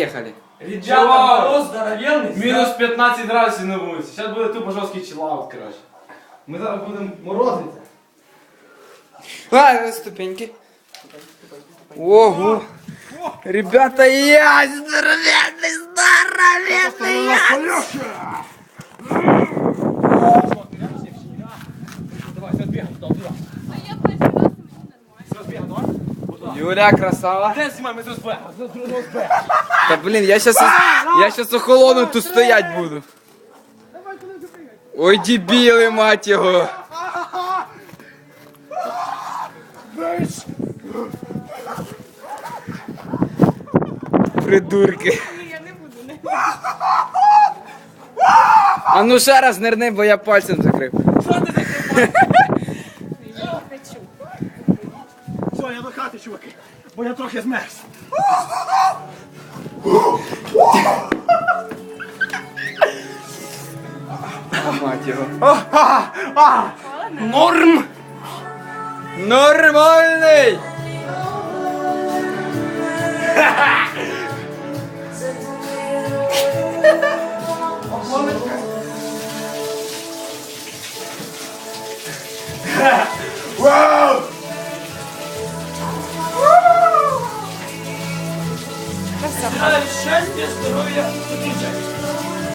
Поехали. Ребята, мороз здоровенный. Мінус 15 градусів на вулиці. Зараз буде тупо жорсткий чилаут, коротше. Ми зараз будемо морозитися. А, ступеньки. Ого. Ребята, я здоровенный, здоровенный я. Юля, красава. Де знімай, ми тут збегаємо. Да блин, я сейчас, я сейчас охолону тут стоять буду. Ой, дебилы, мать его. Придурки. А ну ще раз нирни, бо я пальцем закрив. Все, я до хати, чуваки. Бо я трохи змерз. Норм! Нормальний! щастя, здоров'я, і.